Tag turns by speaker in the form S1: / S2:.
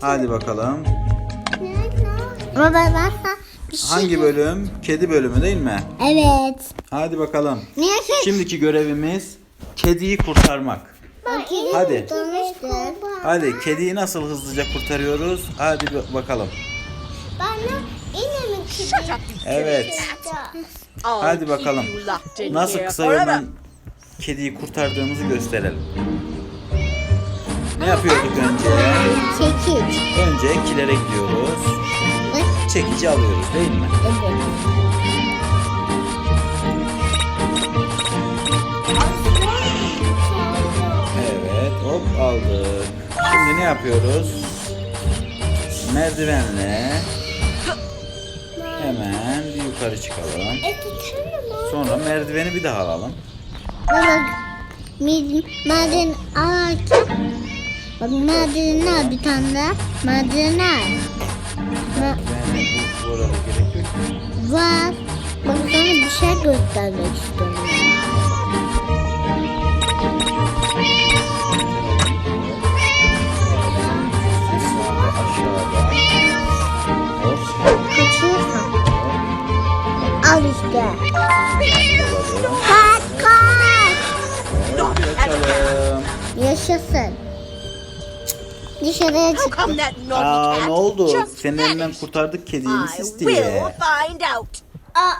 S1: Hadi bakalım.
S2: Baba varsa bir şey.
S1: Hangi bölüm? Kedi bölümü değil mi?
S2: Evet.
S1: Hadi bakalım.
S2: Niye şey?
S1: Şimdiki görevimiz kediyi kurtarmak. Hadi. Hadi kediyi nasıl hızlıca kurtarıyoruz? Hadi ba- bakalım.
S2: Bana yine mi kedi?
S1: Evet. Hadi bakalım. Nasıl kısa yoldan kediyi kurtardığımızı gösterelim. Ne yapıyorduk önce?
S2: Çekiç.
S1: Önce kilere gidiyoruz. Çekici alıyoruz değil mi?
S2: Evet.
S1: Evet hop aldık. Şimdi ne yapıyoruz? Merdivenle hemen bir yukarı çıkalım. Sonra merdiveni bir daha alalım.
S2: Baba maden ağaçta Bak madeni al bir tane daha. Madeni al. Ma- var. Bak sana bir şey göstermek istiyorum. Al işte. Kaç kaç. Yaşasın. Dışarıya
S3: How
S2: çıktı.
S3: come that naughty
S1: Aa ne oldu?
S3: just
S1: Senin elinden kurtardık kediyi
S3: will
S1: diye.
S3: find out.
S2: Aa,